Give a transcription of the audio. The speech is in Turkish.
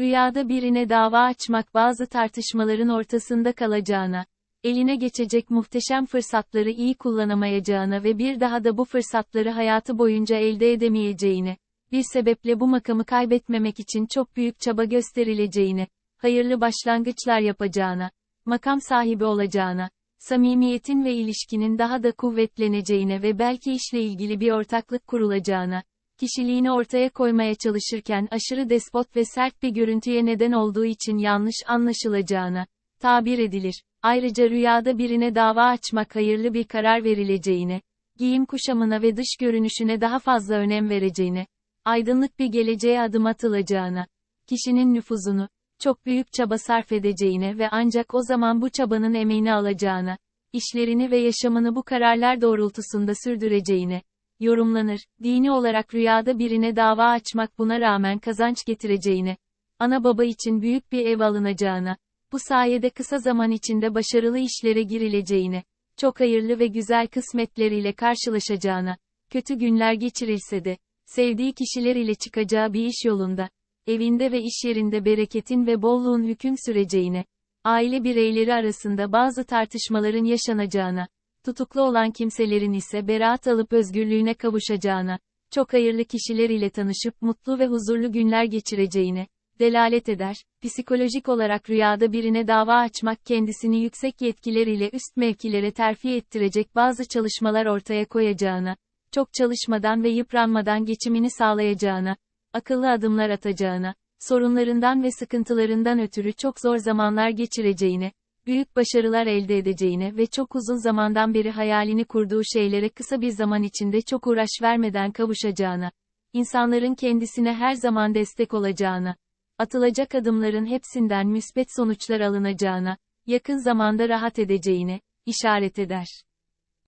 Rüyada birine dava açmak bazı tartışmaların ortasında kalacağına, eline geçecek muhteşem fırsatları iyi kullanamayacağına ve bir daha da bu fırsatları hayatı boyunca elde edemeyeceğine, bir sebeple bu makamı kaybetmemek için çok büyük çaba gösterileceğine, hayırlı başlangıçlar yapacağına, makam sahibi olacağına, samimiyetin ve ilişkinin daha da kuvvetleneceğine ve belki işle ilgili bir ortaklık kurulacağına, kişiliğini ortaya koymaya çalışırken aşırı despot ve sert bir görüntüye neden olduğu için yanlış anlaşılacağına, tabir edilir. Ayrıca rüyada birine dava açmak hayırlı bir karar verileceğine, giyim kuşamına ve dış görünüşüne daha fazla önem vereceğine, aydınlık bir geleceğe adım atılacağına, kişinin nüfuzunu, çok büyük çaba sarf edeceğine ve ancak o zaman bu çabanın emeğini alacağına, işlerini ve yaşamını bu kararlar doğrultusunda sürdüreceğine, yorumlanır, dini olarak rüyada birine dava açmak buna rağmen kazanç getireceğine, ana baba için büyük bir ev alınacağına, bu sayede kısa zaman içinde başarılı işlere girileceğine, çok hayırlı ve güzel kısmetleriyle karşılaşacağına, kötü günler geçirilse de, sevdiği kişiler ile çıkacağı bir iş yolunda, evinde ve iş yerinde bereketin ve bolluğun hüküm süreceğine, aile bireyleri arasında bazı tartışmaların yaşanacağına, tutuklu olan kimselerin ise beraat alıp özgürlüğüne kavuşacağına, çok hayırlı kişiler ile tanışıp mutlu ve huzurlu günler geçireceğine, delalet eder. Psikolojik olarak rüyada birine dava açmak kendisini yüksek yetkiler ile üst mevkilere terfi ettirecek bazı çalışmalar ortaya koyacağına, çok çalışmadan ve yıpranmadan geçimini sağlayacağına, akıllı adımlar atacağına, sorunlarından ve sıkıntılarından ötürü çok zor zamanlar geçireceğine, büyük başarılar elde edeceğine ve çok uzun zamandan beri hayalini kurduğu şeylere kısa bir zaman içinde çok uğraş vermeden kavuşacağına, insanların kendisine her zaman destek olacağına, atılacak adımların hepsinden müsbet sonuçlar alınacağına, yakın zamanda rahat edeceğine, işaret eder.